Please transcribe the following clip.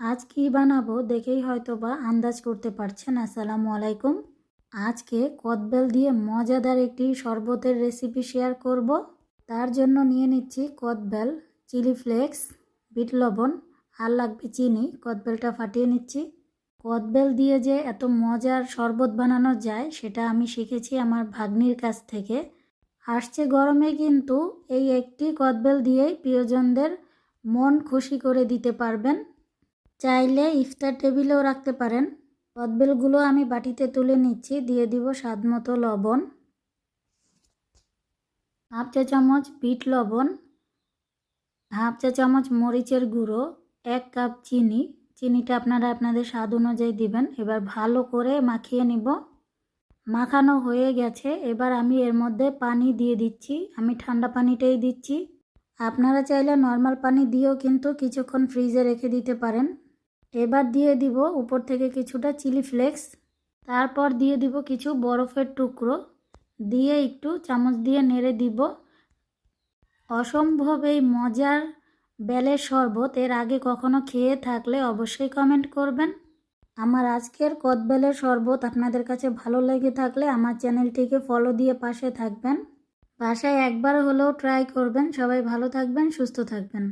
আজ কি বানাবো দেখেই হয়তো বা আন্দাজ করতে পারছেন, আসসালামু আলাইকুম। আজকে কদবেল দিয়ে মজাদার একটি শরবতের রেসিপি শেয়ার করব। তার জন্য নিয়ে নিচ্ছি কদবেল, চিলি ফ্লেক্স, বিট লবণ, আর লাগবে চিনি। কদবেলটা ফাটিয়ে নিচ্ছি। কদবেল দিয়ে যে এত মজার শরবত বানানো যায়, সেটা আমি শিখেছি আমার ভাগ্নির কাছ থেকে। আসছে গরমে কিন্তু এই একটি কদবেল দিয়েই প্রিয়জনদের মন খুশি করে দিতে পারবেন। চাইলে ইফতার টেবিলেও রাখতে পারেন। কদবেলগুলো আমি বাটিতে তুলে নিচ্ছি। দিয়ে দিব স্বাদ মতো লবণ। হাফ চা চামচ বিট লবণ। হাফ চা চামচ মরিচের গুঁড়ো। এক কাপ চিনি। চিনিটা আপনারা আপনাদের স্বাদ অনুযায়ী দিবেন। এবার ভালো করে মাখিয়ে নিব। মাখানো হয়ে গেছে। এবার আমি এর মধ্যে পানি দিয়ে দিচ্ছি। আমি ঠান্ডা পানিটাই দিচ্ছি। আপনারা চাইলে নর্মাল পানি দিয়েও কিন্তু কিছুক্ষণ ফ্রিজে রেখে দিতে পারেন। এবার দিয়ে দিব উপর থেকে কিছুটা চিলি ফ্লেক্স, তারপর দিয়ে দিব কিছু বরফের টুকরো, দিয়ে একটু চামচ দিয়ে নেড়ে দিব। অসম্ভব এই মজার বেলের শরবত, এর আগে কখনো খেয়ে থাকলে অবশ্যই কমেন্ট করবেন। আমার আজকের কদবেলের শরবত আপনাদের কাছে ভালো লেগে থাকলে আমার চ্যানেলটিকে ফলো দিয়ে পাশে থাকবেন। বাসায় একবার হলেও ট্রাই করবেন। সবাই ভালো থাকবেন, সুস্থ থাকবেন।